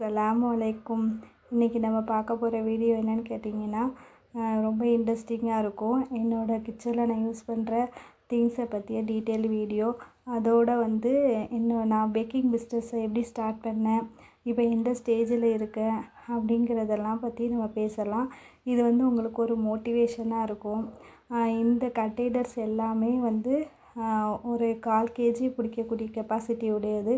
அஸ்ஸலாமு அலைக்கும். இன்றைக்கி நம்ம பார்க்க போகிற வீடியோ என்னென்னு கேட்டிங்கன்னா ரொம்ப இன்ட்ரெஸ்டிங்காக இருக்கும். என்னோடய கிச்சனில் நான் யூஸ் பண்ணுற திங்ஸை பற்றிய டீட்டெயில் வீடியோ. அதோடு வந்து இன்னும் நான் பேக்கிங் பிஸ்னஸை எப்படி ஸ்டார்ட் பண்ணேன் இப்போ எந்த ஸ்டேஜில் இருக்கேன் அப்படிங்கிறதெல்லாம் பற்றி நம்ம பேசலாம். இது வந்து உங்களுக்கு ஒரு மோட்டிவேஷனாக இருக்கும். இந்த கண்டெய்னர்ஸ் எல்லாமே வந்து ஒரு கால் கேஜி பிடிக்கக்கூடிய கெப்பாசிட்டி உடையது.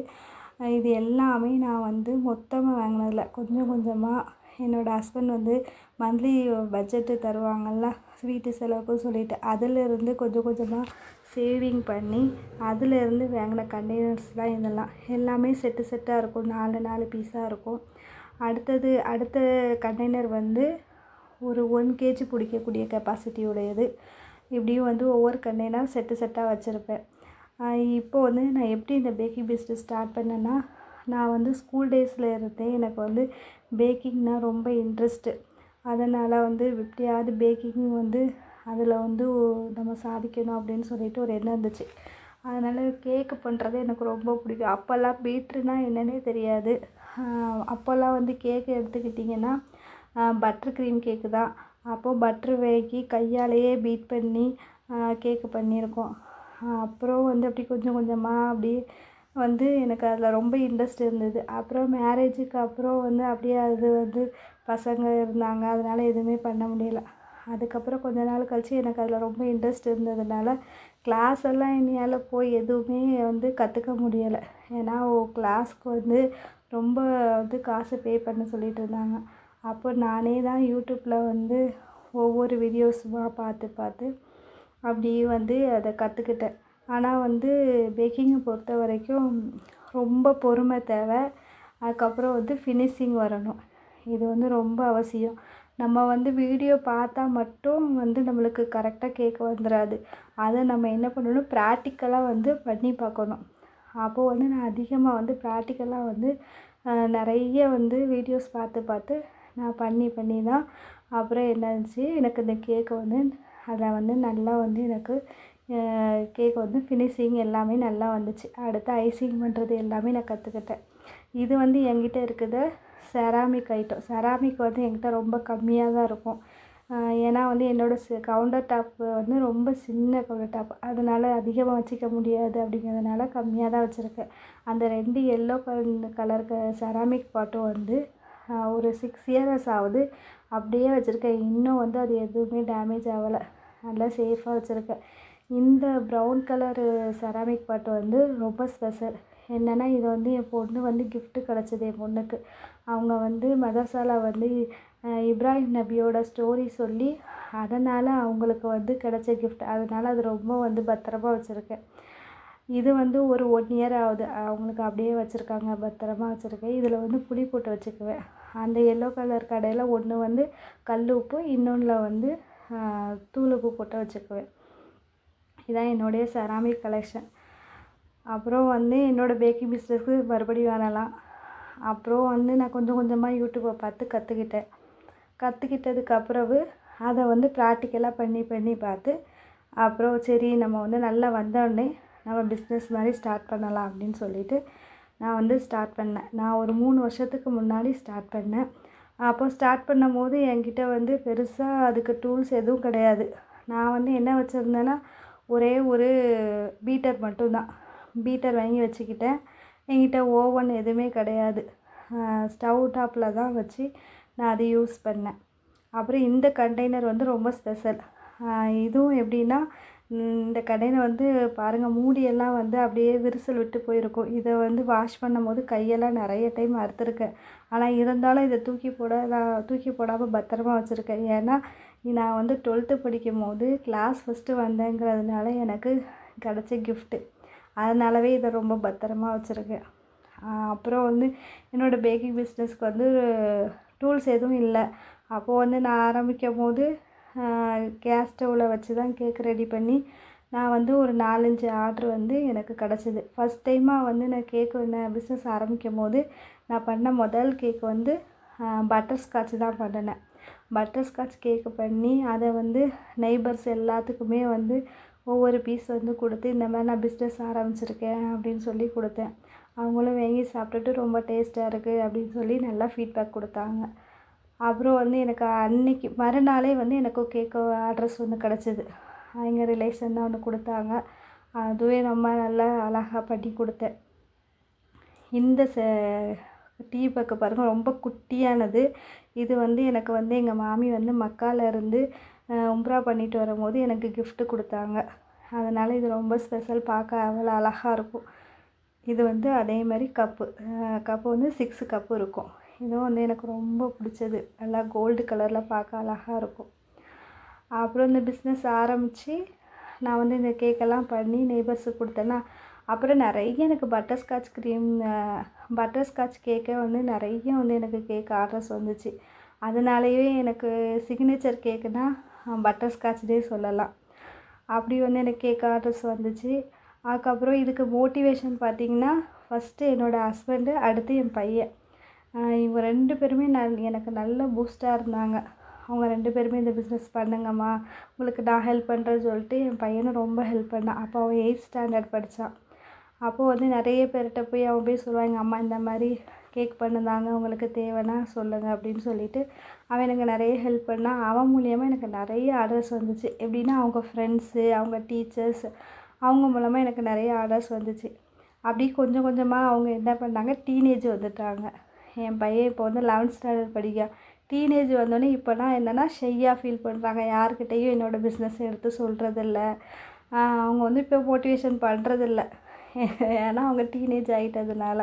இது எல்லாமே நான் வந்து மொத்தமாக வாங்கினதில்ல கொஞ்சம் கொஞ்சமாக என்னோடய ஹஸ்பண்ட் வந்து மந்த்லி பட்ஜெட்டு தருவாங்கள்ல வீட்டு செலவுக்கு சொல்லிட்டு அதிலிருந்து கொஞ்சம் கொஞ்சமாக சேவிங் பண்ணி அதிலேருந்து வாங்கின கண்டெய்னர்ஸ் தான் இதெல்லாம். எல்லாமே செட்டு செட்டாக இருக்கும். நாலு நாலு பீஸாக இருக்கும். அடுத்தது அடுத்த கண்டெய்னர் வந்து ஒரு ஒன் கேஜி பிடிக்கக்கூடிய கெப்பாசிட்டி உடையது. இப்படியும் வந்து ஒவ்வொரு கண்டெய்னர் செட்டு செட்டாக வச்சுருப்பேன். இப்போ வந்து நான் எப்படி இந்த பேக்கிங் பிஸ்னஸ் ஸ்டார்ட் பண்ணேன்னா நான் வந்து ஸ்கூல் டேஸில் இருந்தே எனக்கு வந்து பேக்கிங்னால் ரொம்ப இன்ட்ரெஸ்ட்டு அதனால் வந்து எப்படியாவது பேக்கிங் வந்து அதில் வந்து நம்ம சாதிக்கணும் அப்படின்னு சொல்லிட்டு ஒரு எண்ணம் இருந்துச்சு. அதனால் கேக்கு பண்ணுறது எனக்கு ரொம்ப பிடிக்கும். அப்போல்லாம் பீட்ருனா என்னன்னே தெரியாது. அப்போல்லாம் வந்து கேக்கு எடுத்துக்கிட்டிங்கன்னா பட்ரு க்ரீம் கேக்கு தான். அப்போது பட்ரு வாங்கி கையாலேயே பீட் பண்ணி கேக்கு பண்ணியிருக்கோம். அப்புறம் வந்து அப்படி கொஞ்சம் கொஞ்சமாக அப்படியே வந்து எனக்கு அதில் ரொம்ப இன்ட்ரெஸ்ட் இருந்தது. அப்புறம் மேரேஜுக்கு அப்புறம் வந்து அப்படியே அது வந்து பசங்க இருந்தாங்க. அதனால் எதுவுமே பண்ண முடியல. அதுக்கப்புறம் கொஞ்ச நாள் கழித்து எனக்கு அதில் ரொம்ப இன்ட்ரெஸ்ட் இருந்ததுனால கிளாஸ் எல்லாம் என்னால் போய் எதுவுமே வந்து கற்றுக்க முடியலை. ஏன்னா கிளாஸ்க்கு வந்து ரொம்ப வந்து காசு பே பண்ண சொல்லிட்டு இருந்தாங்க. அப்போ நானே தான் யூடியூப்பில் வந்து ஒவ்வொரு வீடியோஸுமாக பார்த்து பார்த்து அப்படியே வந்து அதை கற்றுக்கிட்டேன் ஆனால் வந்து பேக்கிங்கை பொறுத்த வரைக்கும் ரொம்ப பொறுமை தேவை. அதுக்கப்புறம் வந்து ஃபினிஷிங் வரணும். இது வந்து ரொம்ப அவசியம். நம்ம வந்து வீடியோ பார்த்தா மட்டும் வந்து நம்மளுக்கு கரெக்டாக கேட்க வந்துடாது அதை நம்ம என்ன பண்ணணும்? ப்ராக்டிக்கலாக வந்து பண்ணி பார்க்கணும். அப்போது வந்து நான் அதிகமாக வந்து ப்ராக்டிக்கலாக வந்து நிறைய வந்து வீடியோஸ் பார்த்து பார்த்து நான் பண்ணி பண்ணி தான் அப்புறம் என்னாச்சு? எனக்கு இந்த கேக்கை வந்து அதில் வந்து நல்லா வந்து எனக்கு கேக் வந்து ஃபினிஷிங் எல்லாமே நல்லா வந்துச்சு. அடுத்து ஐசிங் பண்ணுறது எல்லாமே நான் கற்றுக்கிட்டேன் இது வந்து என்கிட்ட இருக்குது செராமிக் ஐட்டம் செராமிக் வந்து என்கிட்ட ரொம்ப கம்மியாக தான் இருக்கும். ஏன்னா வந்து என்னோடய கவுண்டர் டாப்பு வந்து ரொம்ப சின்ன கவுண்டர் டாப் அதனால் அதிகமாக வச்சுக்க முடியாது அப்படிங்கிறதுனால கம்மியாக தான் வச்சுருக்கேன். அந்த ரெண்டு எல்லோ கலர் கலருக்கு செராமிக் பாட்டும் வந்து ஒரு சிக்ஸ் இயர்ஸ் ஆகுது. அப்படியே வச்சுருக்கேன். இன்னும் வந்து அது எதுவுமே டேமேஜ் ஆகலை. நல்லா சேஃபாக வச்சுருக்கேன். இந்த ப்ரௌன் கலரு செராமிக் பாட்டு வந்து ரொம்ப ஸ்பெஷல் என்னென்னா இது வந்து என் பொண்ணு வந்து கிஃப்ட்டு கிடச்சிது என் பொண்ணுக்கு. அவங்க வந்து மதர்சாலா வந்து இப்ராஹிம் நபியோட ஸ்டோரி சொல்லி அதனால் அவங்களுக்கு வந்து கிடச்ச கிஃப்ட் அதனால் அது ரொம்ப வந்து பத்திரமா வச்சுருக்கேன். இது வந்து ஒரு ஒன் இயர் ஆகுது. அவங்களுக்கு அப்படியே வச்சுருக்காங்க. பத்திரமா வச்சுருக்கேன். இதில் வந்து புளி போட்டு வச்சுக்குவேன். அந்த எல்லோ கலர் கடையில் ஒன்று வந்து கல் உப்பு இன்னொன்றில் வந்து தூள் உப்பு போட்டு வச்சுக்குவேன். இதான் என்னுடைய செராமிக் கலெக்ஷன் அப்புறம் வந்து என்னோடய பேக்கிங் பிஸ்னஸ்க்கு மறுபடியும் வரலாம். அப்புறம் வந்து நான் கொஞ்சம் கொஞ்சமாக யூடியூப்பை பார்த்து கற்றுக்கிட்டேன் கற்றுக்கிட்டதுக்கு அப்புறவு அதை வந்து ப்ராக்டிக்கலாக பண்ணி பண்ணி பார்த்து அப்புறம் சரி நம்ம வந்து நல்லா வந்தோடனே நம்ம பிஸ்னஸ் மாதிரி ஸ்டார்ட் பண்ணலாம் அப்படின்னு சொல்லிட்டு நான் வந்து ஸ்டார்ட் பண்ணேன். நான் ஒரு மூணு வருஷத்துக்கு முன்னாடி ஸ்டார்ட் பண்ணேன். அப்போ ஸ்டார்ட் பண்ணும் போது என்கிட்ட வந்து பெருசாக அதுக்கு டூல்ஸ் எதுவும் கிடையாது. நான் வந்து என்ன வச்சுருந்தேன்னா ஒரே ஒரு பீட்டர் மட்டும்தான். பீட்டர் வாங்கி வச்சுக்கிட்டேன். என்கிட்ட ஓவன் எதுவுமே கிடையாது. ஸ்டவ் டாப்பில் தான் வச்சு நான் அதை யூஸ் பண்ணேன். அப்புறம் இந்த கண்டெய்னர் வந்து ரொம்ப ஸ்பெஷல் இதுவும் எப்படின்னா இந்த கடையில் வந்து பாருங்கள் மூடியெல்லாம் வந்து அப்படியே விரிசல் விட்டு போயிருக்கும். இதை வந்து வாஷ் பண்ணும் போது கையெல்லாம் நிறைய டைம் அறுத்துருக்கேன். ஆனால் இருந்தாலும் இதை தூக்கி போட நான் தூக்கி போடாமல் பத்திரமா வச்சுருக்கேன். ஏன்னா நான் வந்து டுவெல்த்து படிக்கும் போது கிளாஸ் ஃபஸ்ட்டு வந்தேங்கிறதுனால எனக்கு கிடச்ச கிஃப்ட்டு அதனாலவே இதை ரொம்ப பத்திரமா வச்சுருக்கேன். அப்புறம் வந்து என்னோடய பேக்கிங் பிஸ்னஸ்க்கு வந்து டூல்ஸ் எதுவும் இல்லை. அப்போது வந்து நான் ஆரம்பிக்கும் போது கேஸ் ஸ்டவ்வில் வச்சு தான் கேக் ரெடி பண்ணி நான் வந்து ஒரு நாலஞ்சு ஆர்ட்ரு வந்து எனக்கு கிடச்சிது. ஃபஸ்ட் டைமாக வந்து நான் கேக் நான் பிஸ்னஸ் ஆரம்பிக்கும் போது நான் பண்ண முதல் கேக் வந்து பட்டர் ஸ்காட்ச் தான் பண்ணினேன். பட்டர் ஸ்காட்ச் கேக்கு பண்ணி அதை வந்து நெய்பர்ஸ் எல்லாத்துக்குமே வந்து ஒவ்வொரு பீஸ் வந்து கொடுத்து இந்த மாதிரி நான் பிஸ்னஸ் ஆரம்பிச்சிருக்கேன் அப்படின்னு சொல்லி கொடுத்தேன். அவங்களும் வாங்கி சாப்பிட்டுட்டு ரொம்ப டேஸ்ட்டாக இருக்குது அப்படின்னு சொல்லி நல்லா ஃபீட்பேக் கொடுத்தாங்க. அப்புறம் வந்து எனக்கு அன்னைக்கு மறுநாளே வந்து எனக்கு கேக்கு அட்ரஸ் ஒன்று கிடச்சிது. எங்கள் ரிலேஷன் தான் ஒன்று கொடுத்தாங்க. அதுவே ரொம்ப நல்லா அழகாக பண்ணி கொடுத்தேன். இந்த ச டீ பேக்கு பாருங்கள் ரொம்ப குட்டியானது. இது வந்து எனக்கு வந்து எங்கள் மாமி வந்து மக்காலேருந்து உம்ரா பண்ணிட்டு வரும்போது எனக்கு கிஃப்ட்டு கொடுத்தாங்க. அதனால் இது ரொம்ப ஸ்பெஷல் பார்க்க அவ்வளோ அழகாக இருக்கும். இது வந்து அதே மாதிரி கப்பு கப்பு வந்து சிக்ஸு கப்பு இருக்கும். இதுவும் வந்து எனக்கு ரொம்ப பிடிச்சது. நல்லா கோல்டு கலரில் பார்க்க அழகாக இருக்கும். அப்புறம் இந்த பிஸ்னஸ் ஆரம்பித்து நான் வந்து இந்த கேக்கெல்லாம் பண்ணி நெய்பர்ஸுக்கு கொடுத்தேன்னா அப்புறம் நிறைய எனக்கு பட்டர்ஸ்காட்ச் க்ரீம் பட்டர்ஸ்காட்ச் கேக்கே வந்து நிறைய வந்து எனக்கு கேக் ஆர்டர்ஸ் வந்துச்சு. அதனாலேயே எனக்கு சிக்னேச்சர் கேக்குனா பட்டர்ஸ்காட்ச்னே சொல்லலாம். அப்படி வந்து எனக்கு கேக் ஆர்டர்ஸ் வந்துச்சு. அதுக்கப்புறம் இதுக்கு மோட்டிவேஷன் பார்த்திங்கன்னா ஃபஸ்ட்டு என்னோடய ஹஸ்பண்டு அடுத்து என் பையன். இவங்க ரெண்டு பேருமே நல் எனக்கு நல்ல பூஸ்ட்டாக இருந்தாங்க. அவங்க ரெண்டு பேருமே இந்த பிஸ்னஸ் பண்ணுங்கம்மா. உங்களுக்கு நான் ஹெல்ப் பண்ணுறேன்னு சொல்லிட்டு என் பையனும் ரொம்ப ஹெல்ப் பண்ணான். அப்போ அவன் எயித் ஸ்டாண்டர்ட் படித்தான் அப்போது வந்து நிறைய பேர்கிட்ட போய் அவன் போய் சொல்லுவான் எங்கள் அம்மா இந்த மாதிரி கேக் பண்ணுதாங்க உங்களுக்கு தேவைன்னா சொல்லுங்கள் அப்படின்னு சொல்லிட்டு அவன் எனக்கு நிறைய ஹெல்ப் பண்ணான். அவன் மூலியமாக எனக்கு நிறைய ஆர்டர்ஸ் வந்துச்சு. எப்படின்னா அவங்க ஃப்ரெண்ட்ஸு அவங்க டீச்சர்ஸ் அவங்க மூலமாக எனக்கு நிறைய ஆர்டர்ஸ் வந்துச்சு. அப்படி கொஞ்சம் கொஞ்சமாக அவங்க என்ன பண்ணாங்க டீனேஜ் வந்துட்டாங்க. என் பையன் இப்போ வந்து லெவன்த் ஸ்டாண்டர்ட் படிக்கான் டீனேஜ் வந்தோடனே இப்போலாம் என்னென்னா ஷையாக ஃபீல் பண்ணுறாங்க யார்கிட்டேயும் என்னோடய பிஸ்னஸ் எடுத்து சொல்கிறதில்ல அவங்க வந்து இப்போ மோட்டிவேஷன் பண்ணுறதில்ல ஏன்னா அவங்க டீனேஜ் ஆகிட்டதுனால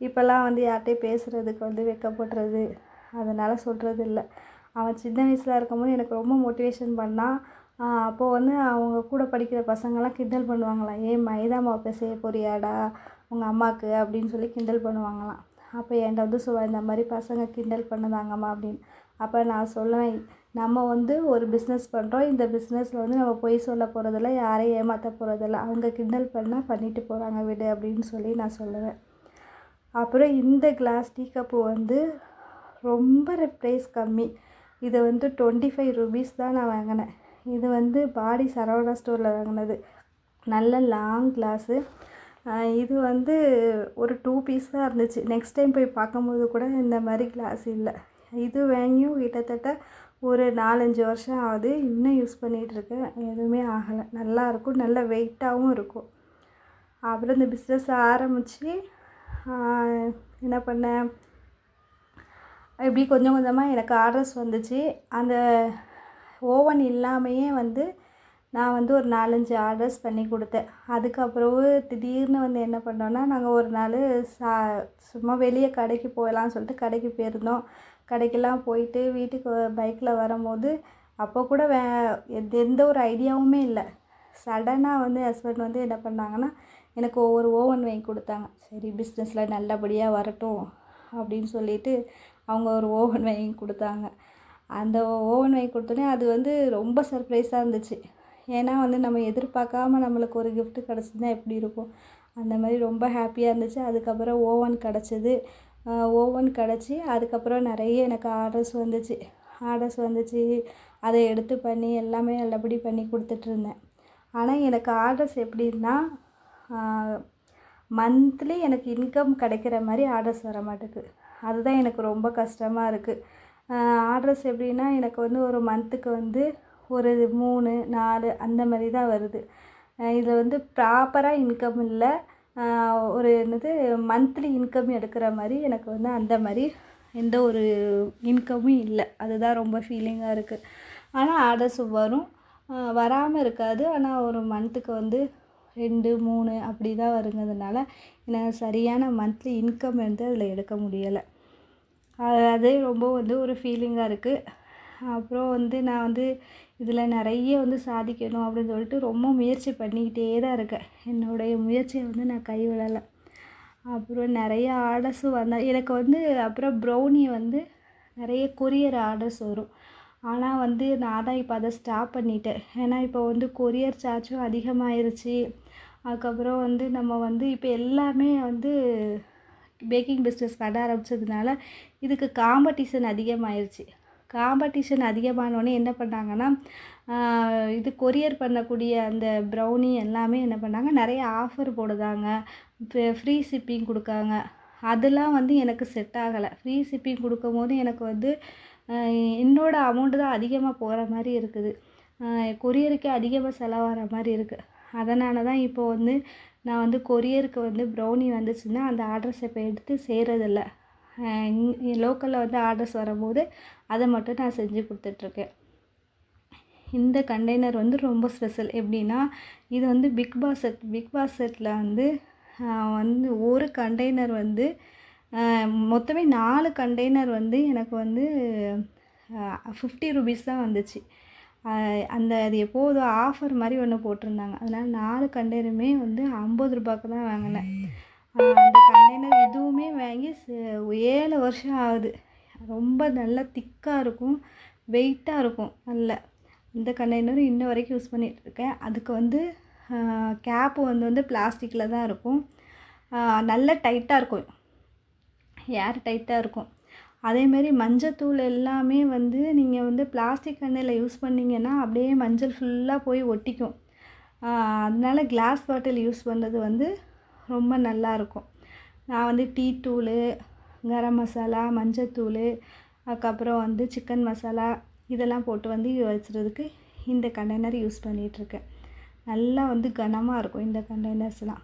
இப்போல்லாம் வந்து யார்கிட்டையும் பேசுகிறதுக்கு வந்து வெக்கப்படுறது அதனால் சொல்கிறது இல்லை அவன் சின்ன வயசில் இருக்கும்போது எனக்கு ரொம்ப மோட்டிவேஷன் பண்ணான் அப்போது வந்து அவங்க கூட படிக்கிற பசங்கள்லாம் கிண்டல் பண்ணுவாங்களாம். ஏன் மைதா மாவு செய்ய போறியாடா? உங்கள் அம்மாவுக்கு அப்படின்னு சொல்லி கிண்டல் பண்ணுவாங்களாம். அப்போ என்கிட்ட வந்து சொல்லுவாள் இந்த மாதிரி பசங்க கிண்டல் பண்ணுதாங்கம்மா அப்படின்னு. அப்போ நான் சொல்லுவேன் நம்ம வந்து ஒரு பிஸ்னஸ் பண்ணுறோம் இந்த பிஸ்னஸில் வந்து நம்ம பொய் சொல்ல போகிறதில்ல யாரையும் ஏமாற்ற போகிறதில்ல அவங்க கிண்டல் பண்ணால் பண்ணிட்டு போகிறாங்க விடு அப்படின்னு சொல்லி நான் சொல்லுவேன். அப்புறம் இந்த கிளாஸ் டீ கப்பு வந்து ரொம்ப ப்ரைஸ் கம்மி. இதை வந்து டுவெண்ட்டி ஃபைவ் ருபீஸ் தான் நான் வாங்கினேன். இது வந்து பாடி சரவணா ஸ்டோரில் வாங்கினது. நல்ல லாங் கிளாஸு இது வந்து ஒரு டூ பீஸ் தான் இருந்துச்சு. நெக்ஸ்ட் டைம் போய் பார்க்கும்போது கூட இந்த மாதிரி கிளாஸ் இல்லை. இது வாங்கியும் கிட்டத்தட்ட ஒரு நாலஞ்சு வருஷம் ஆகுது. இன்னும் யூஸ் பண்ணிகிட்ருக்கேன் எதுவுமே ஆகலை. நல்லாயிருக்கும் நல்ல வெயிட்டாகவும் இருக்கும். அப்புறம் இந்த பிஸ்னஸ் ஆரம்பித்து என்ன பண்ணேன்? இப்படி கொஞ்சம் கொஞ்சமாக எனக்கு ஆர்டர்ஸ் வந்துச்சு. அந்த ஓவன் இல்லாமையே வந்து நான் வந்து ஒரு நாலஞ்சு ஆர்டர்ஸ் பண்ணி கொடுத்தேன். அதுக்கப்புறவு திடீர்னு வந்து என்ன பண்ணோன்னா நாங்கள் ஒரு நாள் சா சும்மா வெளியே கடைக்கு போகலான்னு சொல்லிட்டு கடைக்கு போயிருந்தோம். கடைக்கெல்லாம் போயிட்டு வீட்டுக்கு பைக்கில் வரும்போது அப்போ கூட வே எந்த ஒரு ஐடியாவுமே இல்லை. சடனாக வந்து ஹஸ்பண்ட் வந்து என்ன பண்ணாங்கன்னா எனக்கு ஒவ்வொரு ஓவன் வாங்கி கொடுத்தாங்க. சரி பிஸ்னஸில் நல்லபடியாக வரட்டும் அப்படின்னு சொல்லிட்டு அவங்க ஒரு ஓவன் வாங்கி கொடுத்தாங்க. அந்த ஓவன் வாங்கி கொடுத்தோன்னே அது வந்து ரொம்ப சர்ப்ரைஸாக இருந்துச்சு. ஏன்னா வந்து நம்ம எதிர்பார்க்காம நம்மளுக்கு ஒரு கிஃப்ட்டு கிடச்சிதுன்னா எப்படி இருக்கும்? அந்த மாதிரி ரொம்ப ஹாப்பியாக இருந்துச்சு. அதுக்கப்புறம் ஓவன் கிடச்சிது. ஓவன் கிடச்சி அதுக்கப்புறம் நிறைய எனக்கு ஆர்டர்ஸ் வந்துச்சு. ஆர்டர்ஸ் வந்துச்சு. அதை எடுத்து பண்ணி எல்லாமே நல்லபடி பண்ணி கொடுத்துட்ருந்தேன் ஆனால் எனக்கு ஆர்டர்ஸ் எப்படின்னா மந்த்லி எனக்கு இன்கம் கிடைக்கிற மாதிரி ஆர்டர்ஸ் வர மாட்டேங்குது அதுதான் எனக்கு ரொம்ப கஷ்டமாக இருக்குது ஆர்டர்ஸ் எப்படின்னா எனக்கு வந்து ஒரு மந்த்துக்கு வந்து ஒரு மூணு நாலு அந்த மாதிரி தான் வருது. இதில் வந்து ப்ராப்பராக இன்கம் இல்லை. ஒரு என்னது மந்த்லி இன்கம் எடுக்கிற மாதிரி எனக்கு வந்து அந்த மாதிரி எந்த ஒரு இன்கமும் இல்லை. அதுதான் ரொம்ப ஃபீலிங்காக இருக்குது ஆனால் ஆர்டர்ஸ் வரும் வராமல் இருக்காது. ஆனால் ஒரு மந்த்துக்கு வந்து ரெண்டு மூணு அப்படி தான் வருங்கிறதுனால எனக்கு சரியான மந்த்லி இன்கம் வந்து அதில் எடுக்க முடியலை. அதே ரொம்ப வந்து ஒரு ஃபீலிங்காக இருக்குது அப்புறம் வந்து நான் வந்து இதில் நிறைய வந்து சாதிக்கணும் அப்படின்னு சொல்லிட்டு ரொம்ப முயற்சி பண்ணிக்கிட்டே தான் இருக்கேன். என்னுடைய முயற்சியை வந்து நான் கைவிடலை. அப்புறம் நிறைய ஆர்டர்ஸும் வந்தால் எனக்கு வந்து அப்புறம் ப்ரௌனி வந்து நிறைய கொரியர் ஆர்டர்ஸ் வரும். ஆனால் வந்து நான் தான் இப்போ அதை ஸ்டாப் பண்ணிட்டேன். ஏன்னா இப்போ வந்து கொரியர் சார்ஜும் அதிகமாகிருச்சு அதுக்கப்புறம் வந்து நம்ம வந்து இப்போ எல்லாமே வந்து பேக்கிங் பிஸ்னஸ் பண்ண ஆரம்பித்ததுனால இதுக்கு காம்படிஷன் அதிகமாகிருச்சு காம்படிஷன் அதிகமானோடனே என்ன பண்ணாங்கன்னா இது கொரியர் பண்ணக்கூடிய அந்த ப்ரௌனி எல்லாமே என்ன பண்ணாங்க நிறைய ஆஃபர் போடுதாங்க. ஃப்ரீ ஷிப்பிங் கொடுக்காங்க. அதெல்லாம் வந்து எனக்கு செட் ஆகலை. ஃப்ரீ ஷிப்பிங் கொடுக்கும்போது எனக்கு வந்து என்னோடய அமௌண்ட்டு தான் அதிகமாக போகிற மாதிரி இருக்குது. கொரியருக்கே அதிகமாக செலவாகிற மாதிரி இருக்குது அதனால தான் இப்போது வந்து நான் வந்து கொரியருக்கு வந்து ப்ரௌனி வந்துச்சுன்னா அந்த ஆர்டர்ஸ் இப்போ எடுத்து செய்கிறதில்ல லோக்கலில் வந்து ஆர்டர்ஸ் வரும்போது அதை மட்டும் நான் செஞ்சு கொடுத்துட்ருக்கேன். இந்த கண்டெய்னர் வந்து ரொம்ப ஸ்பெஷல் எப்படின்னா இது வந்து பிக் பாஸ்கெட் பிக் பாஸ்கெட்டில் வந்து வந்து ஒரு கண்டெய்னர் வந்து மொத்தமே நாலு கண்டெய்னர் வந்து எனக்கு வந்து ஃபிஃப்டி ருபீஸ் தான் வந்துச்சு. அந்த அது எப்போதும் ஆஃபர் மாதிரி ஒன்று போட்டிருந்தாங்க. அதனால் நாலு கண்டெய்னருமே வந்து ஐம்பது ரூபாய்க்கு தான் வாங்கினேன். அந்த கண்டெய்னர் எதுவுமே வாங்கி ஏழு வருஷம் ஆகுது. ரொம்ப நல்லா திக்காக இருக்கும் வெயிட்டாக இருக்கும். நல்ல. இந்த கண்டெய்னரும் இன்ன வரைக்கும் யூஸ் பண்ணிகிட்ருக்கேன் அதுக்கு வந்து கேப்பு வந்து வந்து பிளாஸ்டிக்கில் தான் இருக்கும். நல்ல டைட்டாக இருக்கும். ஏர் டைட்டாக இருக்கும். அதேமாரி மஞ்சத்தூள் எல்லாமே வந்து நீங்கள் வந்து பிளாஸ்டிக் கண்ணில் யூஸ் பண்ணிங்கன்னா அப்படியே மஞ்சள் ஃபுல்லாக போய் ஒட்டிக்கும். அதனால கிளாஸ் பாட்டில் யூஸ் பண்ணுறது வந்து ரொம்ப நல்லாயிருக்கும் நான் வந்து டீ தூள் கரம் மசாலா மஞ்சத்தூள் அதுக்கப்புறம் வந்து சிக்கன் மசாலா இதெல்லாம் போட்டு வந்து வச்சுறதுக்கு இந்த கண்டெய்னர் யூஸ் பண்ணிகிட்ருக்கேன் நல்லா வந்து கனமாக இருக்கும் இந்த கண்டெய்னர்ஸ்லாம்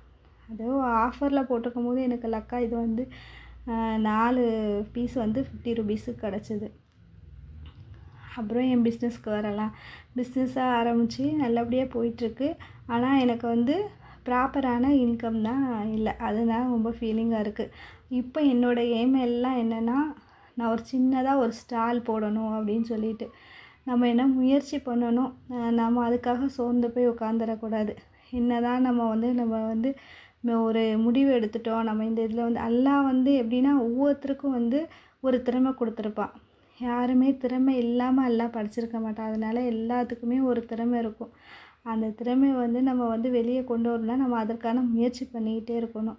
அதுவும் ஆஃபரில் போட்டிருக்கும் போது எனக்கு லக்கா இது வந்து நாலு பீஸ் வந்து ஃபிஃப்டி ருபீஸுக்கு கிடச்சிது. அப்புறம் என் பிஸ்னஸ்க்கு வரலாம். பிஸ்னஸாக ஆரம்பித்து நல்லபடியாக போயிட்டுருக்கு. ஆனால் எனக்கு வந்து ப்ராப்பரான இன்கம் தான் இல்லை. அதுதான் ரொம்ப ஃபீலிங்காக இருக்குது இப்போ என்னோடய எய்ம் எல்லாம் என்னென்னா நான் ஒரு சின்னதாக ஒரு ஸ்டால் போடணும் அப்படின்னு சொல்லிட்டு. நம்ம என்ன முயற்சி பண்ணணும்? நம்ம அதுக்காக சோர்ந்து போய் உட்காந்துடக்கூடாது என்ன தான் நம்ம வந்து நம்ம வந்து ஒரு முடிவு எடுத்துட்டோம். நம்ம இந்த இதில் வந்து எல்லாம் வந்து எப்படின்னா ஒவ்வொருத்தருக்கும் வந்து ஒரு திறமை கொடுத்துருப்பான் யாருமே திறமை இல்லாமல் எல்லாம் படிச்சிருக்க மாட்டான் அதனால் எல்லாத்துக்குமே ஒரு திறமை இருக்கும். அந்த திறமையை வந்து நம்ம வந்து வெளியே கொண்டு வரணும்னா நம்ம அதற்கான முயற்சி பண்ணிக்கிட்டே இருக்கணும்.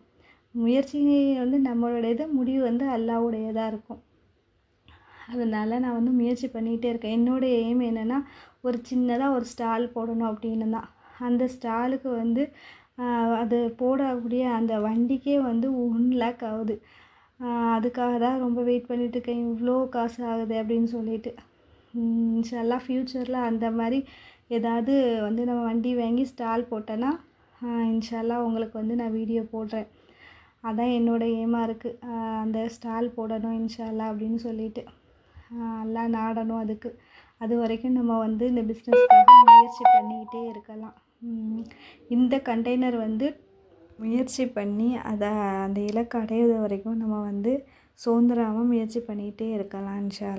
முயற்சி வந்து நம்மளுடையது முடிவு வந்து அல்லாவுடையதாக இருக்கும். அதனால் நான் வந்து முயற்சி பண்ணிக்கிட்டே இருக்கேன். என்னுடைய எய்ம் என்னென்னா ஒரு சின்னதாக ஒரு ஸ்டால் போடணும் அப்படின்னு தான். அந்த ஸ்டாலுக்கு வந்து அது போடக்கூடிய அந்த வண்டிக்கே வந்து ஒன் லேக் ஆகுது. அதுக்காக தான் ரொம்ப வெயிட் பண்ணிகிட்டு இருக்கேன். இவ்வளோ காசு ஆகுது அப்படின்னு சொல்லிட்டு. இன்ஷால்லா ஃப்யூச்சரில் அந்த மாதிரி ஏதாவது வந்து நம்ம வண்டி வாங்கி ஸ்டால் போட்டேன்னா இன்ஷால்லா உங்களுக்கு வந்து நான் வீடியோ போடுறேன். அதான் என்னோடய ஏமாக இருக்குது அந்த ஸ்டால் போடணும் இன்ஷால்லா அப்படின்னு சொல்லிட்டு. எல்லாம் நாடணும் அதுக்கு. அது வரைக்கும் நம்ம வந்து இந்த பிஸ்னஸ்க்காக முயற்சி பண்ணிக்கிட்டே இருக்கலாம். இந்த கண்டெய்னர் வந்து முயற்சி பண்ணி அதை அந்த இலக்கு அடையிறது வரைக்கும் நம்ம வந்து சுதந்திரமாக முயற்சி பண்ணிக்கிட்டே இருக்கலாம் இன்ஷா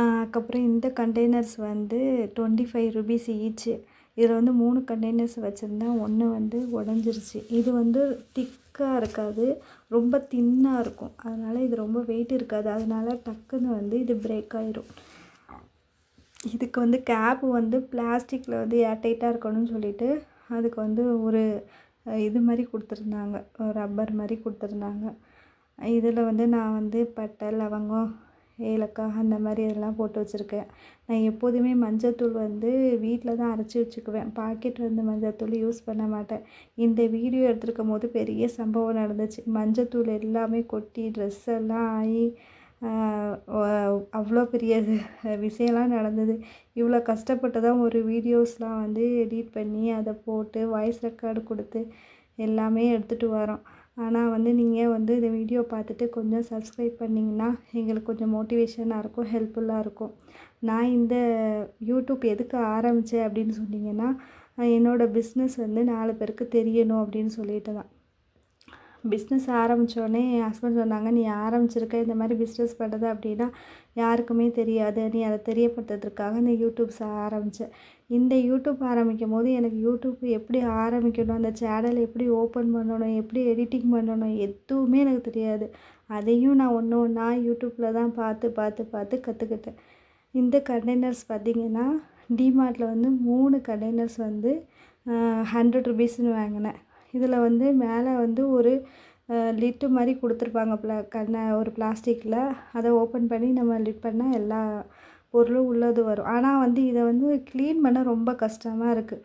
அதுக்கப்புறம் இந்த கண்டெய்னர்ஸ் வந்து டுவெண்ட்டி ஃபைவ் ருபீஸ் ஈச்சு இதில் வந்து மூணு கண்டெய்னர்ஸ் வச்சுருந்தேன் ஒன்று வந்து உடஞ்சிருச்சு. இது வந்து திக்காக இருக்காது ரொம்ப தின்னாக இருக்கும். அதனால் இது ரொம்ப வெயிட் இருக்காது. அதனால டக்குன்னு வந்து இது பிரேக் ஆயிரும். இதுக்கு வந்து கேப்பு வந்து பிளாஸ்டிக்கில் வந்து ஏர்டைட்டாக இருக்கணும்னு சொல்லிட்டு அதுக்கு வந்து ஒரு இது மாதிரி கொடுத்துருந்தாங்க. ரப்பர் மாதிரி கொடுத்துருந்தாங்க. இதில் வந்து நான் வந்து பட்டை லவங்கம் ஏலக்காய் அந்த மாதிரி இதெல்லாம் போட்டு வச்சுருக்கேன். நான் எப்போதுமே மஞ்சத்தூள் வந்து வீட்டில் தான் அரைச்சி வச்சுக்குவேன். பாக்கெட் வந்து மஞ்சத்தூள் யூஸ் பண்ண மாட்டேன். இந்த வீடியோ எடுத்துருக்கும் போது பெரிய சம்பவம் நடந்துச்சு. மஞ்சத்தூள் எல்லாமே கொட்டி ட்ரெஸ் எல்லாம் ஆகி அவ்வளோ பெரிய விஷயம்லாம் நடந்தது. இவ்வளோ கஷ்டப்பட்டு தான் ஒரு வீடியோஸ்லாம் வந்து எடிட் பண்ணி அதை போட்டு வாய்ஸ் ரெக்கார்டு கொடுத்து எல்லாமே எடுத்துகிட்டு வரோம். ஆனால் வந்து நீங்கள் வந்து இந்த வீடியோ பார்த்துட்டு கொஞ்சம் சப்ஸ்கிரைப் பண்ணிங்கன்னா எங்களுக்கு கொஞ்சம் மோட்டிவேஷனாக இருக்கும் ஹெல்ப்ஃபுல்லாக இருக்கும். நான் இந்த யூடியூப் எதுக்கு ஆரம்பித்தேன் அப்படின்னு சொன்னிங்கன்னா என்னோடய பிஸ்னஸ் வந்து நாலு பேருக்கு தெரியணும் அப்படின்னு சொல்லிட்டு தான் பிஸ்னஸ் ஆரம்பித்தோடனே என் ஹஸ்பண்ட் சொன்னாங்க நீ ஆரம்பிச்சிருக்க இந்த மாதிரி பிஸ்னஸ் பண்ணுறது அப்படின்னா யாருக்குமே தெரியாது. நீ அதை தெரியப்படுத்துறதுக்காக இந்த யூடியூப்ஸ் ஆரம்பித்தேன் இந்த யூடியூப் ஆரம்பிக்கும் போது எனக்கு யூடியூப் எப்படி ஆரம்பிக்கணும் அந்த சேனல் எப்படி ஓப்பன் பண்ணணும் எப்படி எடிட்டிங் பண்ணணும் எதுவுமே எனக்கு தெரியாது. அதையும் நான் ஒன்று ஒன்றா யூடியூப்பில் தான் பார்த்து பார்த்து பார்த்து கற்றுக்கிட்டேன் இந்த கண்டெய்னர்ஸ் பார்த்திங்கன்னா டிமார்ட்டில் வந்து மூணு கண்டெய்னர்ஸ் வந்து ஹண்ட்ரட் ருபீஸ்னு வாங்கினேன். இதில் வந்து மேலே வந்து ஒரு லிட்டு மாதிரி கொடுத்துருப்பாங்க ப்ளா கண்ண ஒரு பிளாஸ்டிக்கில். அதை ஓப்பன் பண்ணி நம்ம லிட் பண்ணால் எல்லா பொருளும் உள்ளது வரும். ஆனால் வந்து இதை வந்து க்ளீன் பண்ண ரொம்ப கஷ்டமாக இருக்குது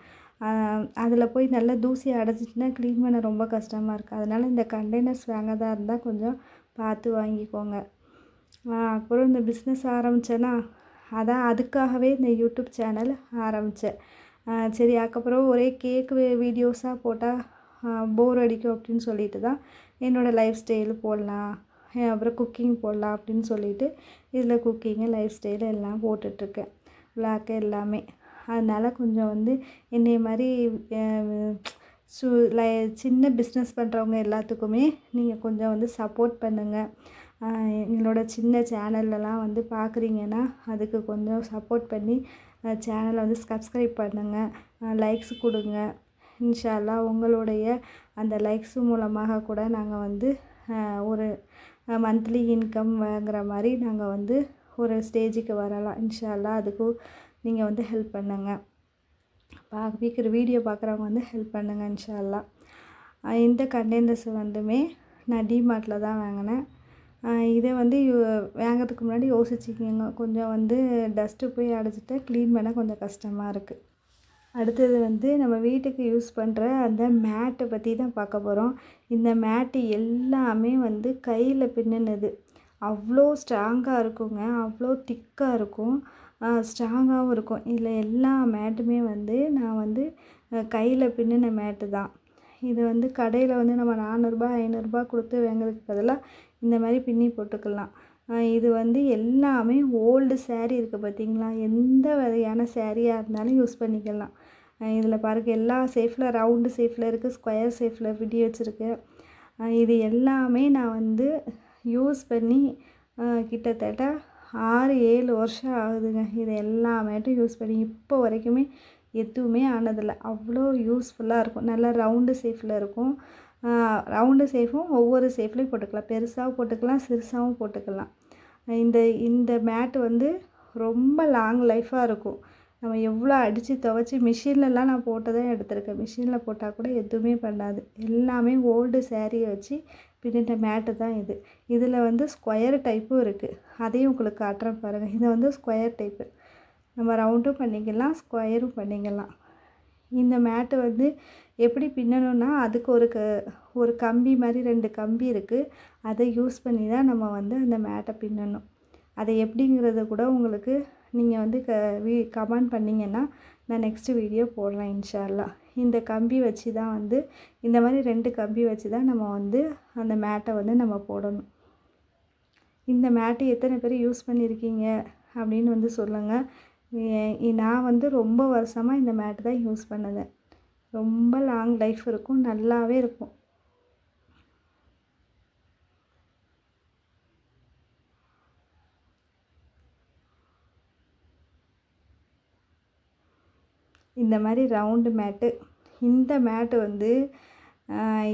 அதில் போய் நல்லா தூசி அடைச்சிட்டுனா க்ளீன் பண்ண ரொம்ப கஷ்டமாக இருக்குது அதனால் இந்த கண்டெய்னர்ஸ் வாங்கதாக இருந்தால் கொஞ்சம் பார்த்து வாங்கிக்கோங்க. அப்புறம் இந்த பிஸ்னஸ் ஆரம்பித்தேன்னா அதான் அதுக்காகவே இந்த யூடியூப் சேனல் ஆரம்பித்தேன் சரி அதுக்கப்புறம் ஒரே கேக் வீடியோஸாக போட்டால் போர் அடிக்கும் அப்படின்னு சொல்லிட்டு தான் என்னோடய லைஃப் ஸ்டைல் போடலாம். அப்புறம் குக்கிங் போடலாம் அப்படின்னு சொல்லிட்டு இதில் குக்கிங்கு லைஃப் ஸ்டைலு எல்லாம் போட்டுட்ருக்கேன். விளாக்கு எல்லாமே. அதனால் கொஞ்சம் வந்து என்னைய மாதிரி சு லை சின்ன பிஸ்னஸ் பண்ணுறவங்க எல்லாத்துக்குமே நீங்கள் கொஞ்சம் வந்து சப்போர்ட் பண்ணுங்கள் எங்களோட சின்ன சேனல்லலாம் வந்து பார்க்குறீங்கன்னா அதுக்கு கொஞ்சம் சப்போர்ட் பண்ணி சேனலை வந்து சப்ஸ்கிரைப் பண்ணுங்கள் லைக்ஸ் கொடுங்க. இன்ஷால்லா உங்களுடைய அந்த லைக்ஸ் மூலமாக கூட நாங்கள் வந்து ஒரு மந்த்லி இன்கம் வாங்குற மாதிரி நாங்கள் வந்து ஒரு ஸ்டேஜுக்கு வரலாம். இன்ஷால்லா அதுக்கும் நீங்கள் வந்து ஹெல்ப் பண்ணுங்கள் பார்க்குற வீடியோ பார்க்குறவங்க வந்து ஹெல்ப் பண்ணுங்கள் இன்ஷால்லா. இந்த கண்டெய்னர்ஸ் வந்துமே நான் டிமார்ட்டில் தான் வாங்கினேன். இதை வந்து வாங்கிறதுக்கு முன்னாடி யோசிச்சுக்கோங்க. கொஞ்சம் வந்து டஸ்ட்டு போய் அடைச்சிட்டா க்ளீன் பண்ண கொஞ்சம் கஷ்டமாக இருக்குது அடுத்தது வந்து நம்ம வீட்டுக்கு யூஸ் பண்ணுற அந்த மேட்டை பற்றி தான் பார்க்க போகிறோம் இந்த மேட்டு எல்லாமே வந்து கையில் பின்னினது. அவ்வளோ ஸ்ட்ராங்காக இருக்குங்க. அவ்வளோ திக்காக இருக்கும். ஸ்ட்ராங்காகவும் இருக்கும். இதில் எல்லா மேட்டுமே வந்து நான் வந்து கையில் பின்னின மேட்டு தான். இது வந்து கடையில் வந்து நம்ம நானூறுரூபா ஐநூறுரூபா கொடுத்து வாங்குறதுக்கு பதிலாக இந்த மாதிரி பின்னி போட்டுக்கலாம். இது வந்து எல்லாமே ஓல்டு சேரீ இருக்குது பார்த்தீங்களா? எந்த வகையான சேரீயாக இருந்தாலும் யூஸ் பண்ணிக்கலாம். இதில் பாருங்கள் எல்லா சேஃபில் ரவுண்டு சேஃபில் இருக்குது ஸ்கொயர் ஷேஃபில் பிடி வச்சுருக்கேன் இது எல்லாமே நான் வந்து யூஸ் பண்ணி கிட்டத்தட்ட ஆறு ஏழு வருஷம் ஆகுதுங்க. இது எல்லாமேட்டும் யூஸ் பண்ணி இப்போ வரைக்குமே எதுவுமே ஆனதில்லை. அவ்வளோ யூஸ்ஃபுல்லாக இருக்கும். நல்லா ரவுண்டு சேஃபில் இருக்கும். ரவுண்டு சேஃபும் ஒவ்வொரு சேஃப்லேயும் போட்டுக்கலாம். பெருசாகவும் போட்டுக்கலாம் சிறுசாகவும் போட்டுக்கலாம். இந்த இந்த மேட்டு வந்து ரொம்ப லாங் லைஃபாக இருக்கும். நம்ம எவ்வளோ அடித்து துவச்சி மிஷின்லலாம் நான் போட்டு தான் எடுத்திருக்கேன். மிஷினில் போட்டால் கூட எதுவுமே பண்ணாது. எல்லாமே ஓல்டு சேரீயை வச்சு பின்னிட்ட மேட்டு தான் இது. இதில் வந்து ஸ்கொயர் டைப்பும் இருக்குது அதையும் உங்களுக்கு காட்டுறேன் பாருங்கள் இது வந்து ஸ்கொயர் டைப்பு நம்ம ரவுண்டும் பண்ணிக்கலாம் ஸ்கொயரும் பண்ணிக்கலாம். இந்த மேட்டு வந்து எப்படி பின்னணுன்னா அதுக்கு ஒரு க ஒரு கம்பி மாதிரி ரெண்டு கம்பி இருக்குது அதை யூஸ் பண்ணி தான் நம்ம வந்து அந்த மேட்டை பின்னணும். அதை எப்படிங்கிறத கூட உங்களுக்கு நீங்கள் வந்து க வீ கமெண்ட் பண்ணிங்கன்னா நான் நெக்ஸ்ட்டு வீடியோ போடுறேன் இன்ஷால்லா. இந்த கம்பி வச்சு தான் வந்து இந்த மாதிரி ரெண்டு கம்பி வச்சு தான் நம்ம வந்து அந்த மேட்டை வந்து நம்ம போடணும். இந்த மேட்டை எத்தனை பேர் யூஸ் பண்ணியிருக்கீங்க அப்படின்னு வந்து சொல்லுங்கள் நான் வந்து ரொம்ப வருஷமாக இந்த மேட்டு தான் யூஸ் பண்ணுவேன். ரொம்ப லாங் லைஃப் இருக்கும் நல்லாவே இருக்கும். இந்த மாதிரி ரவுண்டு மேட்டு இந்த மேட்டு வந்து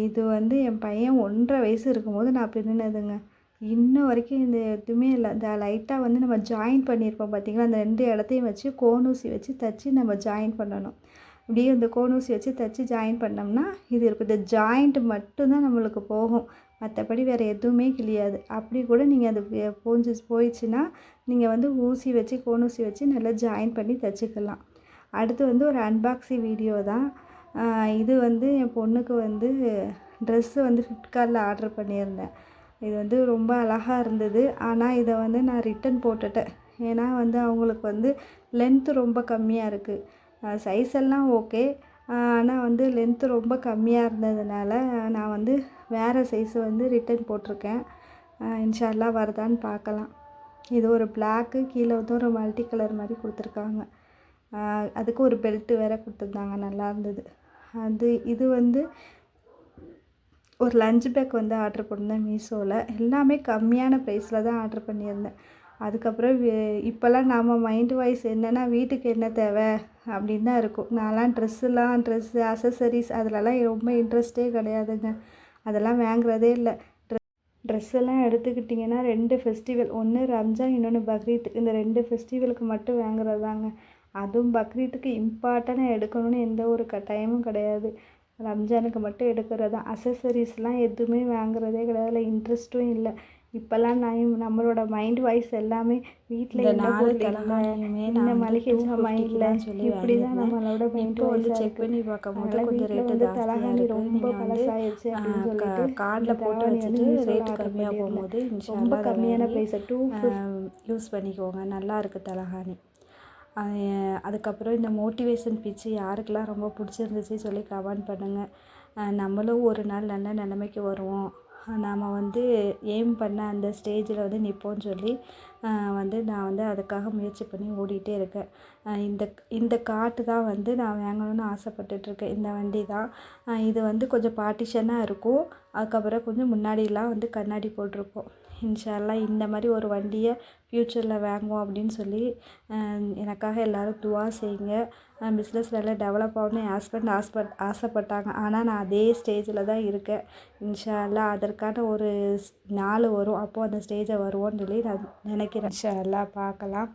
இது வந்து என் பையன் ஒன்றரை வயசு இருக்கும்போது நான் பின்னினதுங்க இன்ன வரைக்கும் இந்த எதுவுமே இல்லை. இந்த லைட்டாக வந்து நம்ம ஜாயின் பண்ணியிருப்போம் பார்த்திங்களா அந்த ரெண்டு இடத்தையும் வச்சு கோனூசி வச்சு தைச்சி நம்ம ஜாயின் பண்ணணும். அப்படியே இந்த கோனூசி வச்சு தைச்சி ஜாயின் பண்ணோம்னா இது இருக்கும் இந்த ஜாயிண்ட் மட்டும்தான் நம்மளுக்கு போகும். மற்றபடி வேறு எதுவுமே கிளியாது அப்படி கூட நீங்கள் அது போஞ்சு போயிடுச்சுன்னா நீங்கள் வந்து ஊசி வச்சு கோனூசி வச்சு நல்லா ஜாயின் பண்ணி தைச்சிக்கலாம். அடுத்து வந்து ஒரு அன்பாக்சிங் வீடியோ தான். இது வந்து என் பொண்ணுக்கு வந்து ட்ரெஸ்ஸு வந்து ஃப்ளிப்கார்ட்டில் ஆர்டர் பண்ணியிருந்தேன். இது வந்து ரொம்ப அழகாக இருந்தது. ஆனால் இதை வந்து நான் ரிட்டன் போட்டுட்டேன். ஏன்னா வந்து அவங்களுக்கு வந்து லென்த்து ரொம்ப கம்மியாக இருக்குது சைஸ் எல்லாம் ஓகே ஆனால் வந்து லென்த்து ரொம்ப கம்மியாக இருந்ததுனால நான் வந்து வேறு சைஸு வந்து ரிட்டன் போட்டிருக்கேன். இன்ஷால்லா வருதான்னு பார்க்கலாம். இது ஒரு பிளாக்கு கீழே வந்து ஒரு மல்டி கலர் மாதிரி கொடுத்துருக்காங்க. அதுக்கு ஒரு பெல்ட்டு வேறு கொடுத்துருந்தாங்க நல்லா இருந்தது. அது இது வந்து ஒரு லஞ்ச் பேக் வந்து ஆர்ட்ரு பண்ணியிருந்தேன் மீஷோவில் எல்லாமே கம்மியான ப்ரைஸில் தான் ஆர்டர் பண்ணியிருந்தேன். அதுக்கப்புறம் இப்போல்லாம் நம்ம மைண்டு வாய்ஸ் என்னென்னா வீட்டுக்கு என்ன தேவை அப்படின்னு தான் இருக்கும். நான்லாம் ட்ரெஸ்ஸுலாம் ட்ரெஸ்ஸு அசசரிஸ் அதிலலாம் ரொம்ப இன்ட்ரெஸ்ட்டே கிடையாதுங்க. அதெல்லாம் வாங்குறதே இல்லை. ட்ரெஸ் எல்லாம் எடுத்துக்கிட்டிங்கன்னா ரெண்டு ஃபெஸ்டிவல் ஒன்று ரம்ஜான் இன்னொன்று பக்ரீத். இந்த ரெண்டு ஃபெஸ்டிவலுக்கு மட்டும் வாங்குறது தாங்க அதுவும் பக்ரீத்துக்கு இம்பார்ட்டனாக எடுக்கணும்னு எந்த ஒரு கட்டாயமும் கிடையாது. ரம்ஜானுக்கு மட்டும் எடுக்கிறது தான் அசசரிஸ்லாம் எதுவுமே வாங்குறதே கிடையாது. இன்ட்ரெஸ்ட்டும் இல்லை. இப்போல்லாம் நான் நம்மளோட மைண்ட் வாய்ஸ் எல்லாமே வீட்டில் இந்த என்ன? நாலு தலகாணியுமே இந்த மளிகை ஜாமான் இல்லை? 250 சொல்லி இப்படி தான். நம்மளோட மைண்ட் வந்து செக் பண்ணி பார்க்கும்போது கொஞ்சம் ரேட்டு ஜாஸ்தியாக இருக்குது ரொம்ப பழசாயிருச்சு அப்படின்னு சொல்லிட்டு கார்டில் போட்டு வச்சுட்டு ரேட்டு ஆர்டர் கம்மியாக போகும்போது ரொம்ப கம்மியான ப்ரைஸ் டூ யூஸ் பண்ணிக்கோங்க. நல்லா இருக்குது தலகாணி. அதுக்கப்புறம் இந்த மோட்டிவேஷன் பிச்சு யாருக்கெல்லாம் ரொம்ப பிடிச்சிருந்துச்சு சொல்லி கமெண்ட் பண்ணுங்கள் நம்மளும் ஒரு நாள் நல்ல நிலைமைக்கு வருவோம். நாம் வந்து எய்ம் பண்ண அந்த ஸ்டேஜில் வந்து நிற்போம்னு சொல்லி வந்து நான் வந்து அதுக்காக முயற்சி பண்ணி ஓடிட்டே இருக்கேன். இந்த இந்த காட்டு தான் வந்து நான் வாங்கணும்னு ஆசைப்பட்டுட்ருக்கேன். இந்த வண்டி தான். இது வந்து கொஞ்சம் பார்ட்டிஷனாக இருக்கும். அதுக்கப்புறம் கொஞ்சம் முன்னாடிலாம் வந்து கண்ணாடி போட்டிருப்போம். இன்ஷால்லா இந்த மாதிரி ஒரு வண்டியை ஃப்யூச்சரில் வாங்குவோம் அப்படின்னு சொல்லி எனக்காக எல்லோரும் துவா செய்யுங்க. பிஸ்னஸ் நல்லா டெவலப் ஆகணும்னு என் ஹஸ்பண்ட் ஆசைப்பட் ஆசைப்பட்டாங்க. ஆனால் நான் அதே ஸ்டேஜில் தான் இருக்கேன். இன்ஷா அதற்கான ஒரு நாள் வரும். அப்போது அந்த ஸ்டேஜை வருவோன்னு சொல்லி நான் நினைக்கிறேன். இன்ஷா அல்லாஹ் பார்க்கலாம்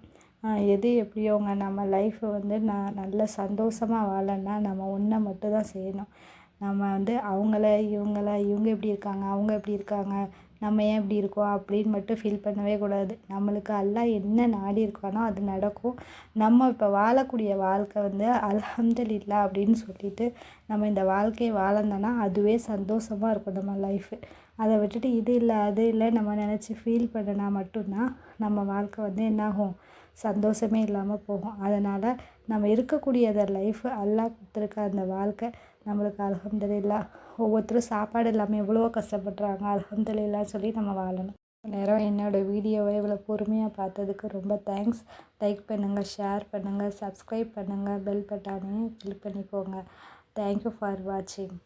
எது எப்படியோங்க நம்ம லைஃப்பை வந்து நான் நல்ல சந்தோஷமாக வாழன்னா நம்ம ஒன்றை மட்டும் தான் செய்யணும். நம்ம வந்து அவங்கள இவங்கள இவங்க எப்படி இருக்காங்க அவங்க எப்படி இருக்காங்க நம்ம ஏன் இப்படி இருக்கோம் அப்படின்னு மட்டும் ஃபீல் பண்ணவே கூடாது. நம்மளுக்கு அல்லாஹ் என்ன நாடி இருக்கானோ அது நடக்கும். நம்ம இப்போ வாழக்கூடிய வாழ்க்கை வந்து அலமதுல்லா அப்படின்னு சொல்லிட்டு நம்ம இந்த வாழ்க்கையை வாழ்ந்தோன்னா அதுவே சந்தோஷமாக இருக்கும் நம்ம லைஃபு அதை விட்டுட்டு இது இல்லை அது இல்லை நம்ம நினச்சி ஃபீல் பண்ணினா மட்டும்தான் நம்ம வாழ்க்கை வந்து என்னாகும் சந்தோஷமே இல்லாமல் போகும். அதனால் நம்ம இருக்கக்கூடிய அந்த லைஃப் அல்லாஹ் கொடுத்துருக்க அந்த வாழ்க்கை நம்மளுக்கு அல்ஹம்துலில்லாஹ் ஒவ்வொருத்தரும் சாப்பாடு இல்லாமல் எவ்வளோ கஷ்டப்படுறாங்க. அல்ஹம்துலில்லாஹ் சொல்லி நம்ம வாழணும். நேரம் என்னோடய வீடியோவை இவ்வளோ பொறுமையாக பார்த்ததுக்கு ரொம்ப தேங்க்ஸ் லைக் பண்ணுங்கள் ஷேர் பண்ணுங்கள் சப்ஸ்கிரைப் பண்ணுங்கள் பெல் பட்டானையும் கிளிக் பண்ணிக்கோங்க. தேங்க்யூ ஃபார் வாட்சிங்